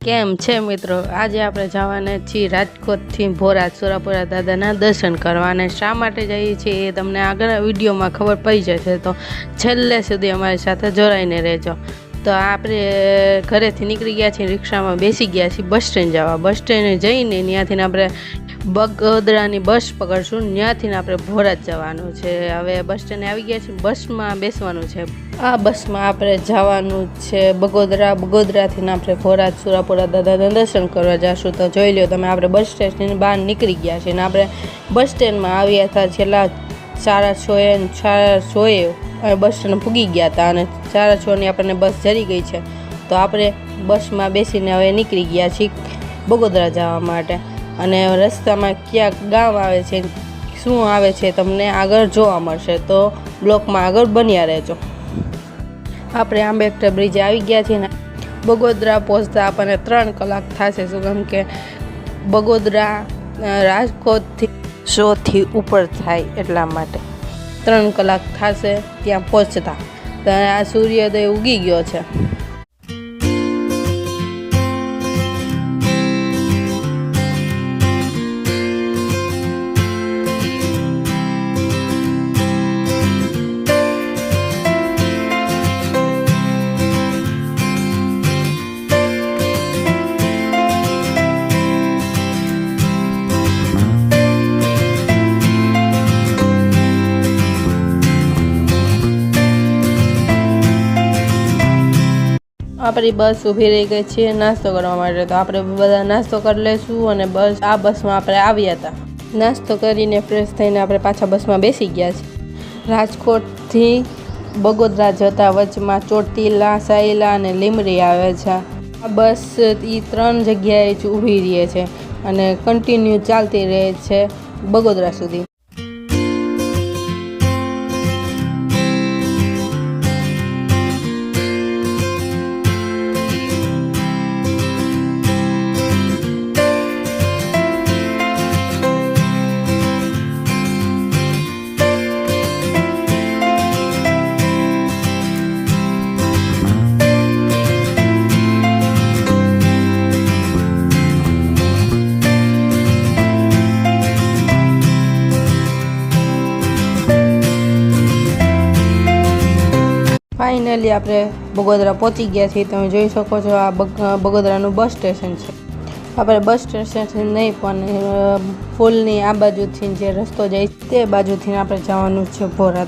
કેમ છે મિત્રો? આજે આપણે જવાના છીએ રાજકોટથી ભોરા સુરાપુરા દાદાના દર્શન કરવા અને શા માટે જઈએ છીએ એ તમને આગળ વિડીયોમાં ખબર પડી જશે. તો છેલ્લે સુધી અમારી સાથે જોડાઈને રહેજો. તો આપણે ઘરેથી નીકળી ગયા છીએ, રિક્ષામાં બેસી ગયા છીએ, બસ સ્ટેન્ડ જવા. બસ સ્ટેન્ડે જઈને ત્યાંથી આપણે બગોદરાની બસ પકડશું ત્યાંથી આપણે ભોરાજ જવાનું છે. હવે બસ સ્ટેન્ડે આવી ગયા છીએ, બસમાં બેસવાનું છે. આ બસમાં આપણે જવાનું છે બગોદરા. બગોદરાથી આપણે ભોરાજ, સુરાપુરા દાદાના દર્શન કરવા જશું. તો જોઈ લો તમે, આપણે બસ સ્ટેશનની બહાર નીકળી ગયા છીએ અને આપણે બસ સ્ટેન્ડમાં આવ્યા હતા છેલ્લા સાડા છ એ સાડા અમે બસ સ્ટેન્ડ પૂગી ગયા હતા અને સાડા છની આપણને બસ જરી ગઈ છે. તો આપણે બસમાં બેસીને હવે નીકળી ગયા છીએ બગોદરા જવા માટે. અને રસ્તામાં ક્યાંક ગામ આવે છે, શું આવે છે તમને આગળ જોવા મળશે. તો બ્લોકમાં આગળ બન્યા રહેજો. આપણે આંબેડકર બ્રિજ આવી ગયા છીએ ને બગોદરા પહોંચતા આપણને ત્રણ કલાક થશે. શું કેમ કે બગોદરા રાજકોટથી સોથી ઉપર થાય એટલા માટે. ત્રણ કલાક થશે ત્યાં પહોંચતા. ત્યારે આ સૂર્યોદય ઉગી ગયો છે. આપણી બસ ઊભી રહી ગઈ છે નાસ્તો કરવા માટે. તો આપણે બધા નાસ્તો કરી લઈશું અને બસ, આ બસમાં આપણે આવ્યા હતા. નાસ્તો કરીને ફ્રેશ થઈને આપણે પાછા બસમાં બેસી ગયા છીએ રાજકોટથી બગોદરા જતા વચમાં ચોટીલા સાયલા અને લીમડી આવે છે. આ બસ એ ત્રણ જગ્યાએ જ ઊભી રહે છે અને કન્ટિન્યુ ચાલતી રહે છે બગોદરા સુધી. ફાઇનલી આપણે બગોદરા પહોંચી ગયા છીએ. તમે જોઈ શકો છો આ બગ- બગોદરાનું બસ સ્ટેશન છે. આપણે બસ સ્ટેશનથી નહીં, પણ ફૂલની આ બાજુથી જે રસ્તો જાય તે બાજુથી આપણે જવાનું છે ભોરાત.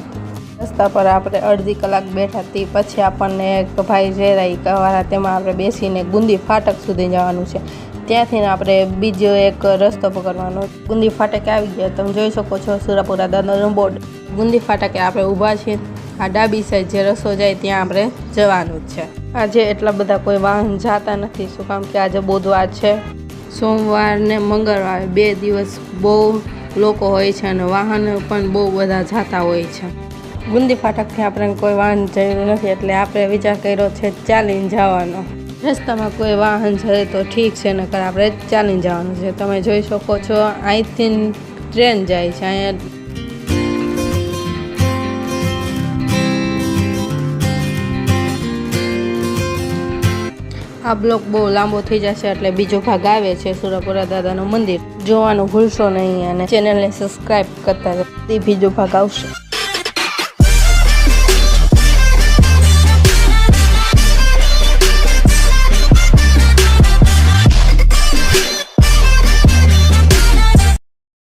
રસ્તા પર આપણે અડધી કલાક બેઠા હતી પછી આપણને એક ભાઈ ઝેરાઈ કવારા તેમાં આપણે બેસીને ગુંદી ફાટક સુધી જવાનું છે. ત્યાંથી આપણે બીજો એક રસ્તો પકડવાનો. ગુંદી ફાટકે આવી ગયા. તમે જોઈ શકો છો સુરાપુરા દાદાનું બોર્ડ. ગુંદી ફાટકે આપણે ઊભા છીએ. આ ડાબી સાઈડ જે રસ્તો જાય ત્યાં આપણે જવાનું જ છે. આજે એટલા બધા કોઈ વાહન જતા નથી, શું કામ કે આજે બુધવાર છે? સોમવાર ને મંગળવાર બે દિવસ બહુ લોકો હોય છે અને વાહન પણ બહુ બધા જતા હોય છે. બુંદી ફાટકથી આપણે કોઈ વાહન જયું નથી, એટલે આપણે વિચાર કર્યો છે ચાલીને જવાનો. રસ્તામાં કોઈ વાહન જાય તો ઠીક છે, નકર આપણે ચાલીને જવાનું છે. તમે જોઈ શકો છો, અહીંથી ટ્રેન જાય છે, અહીંયા આ બ્લોક બહુ લાંબો થઈ જશે એટલે બીજો ભાગ આવે છે સુરપુરા દાદાનું મંદિર જોવાનું ભૂલશો નહીં અને ચેનલને સબસ્ક્રાઈબ કરતા. બીજો ભાગ આવશે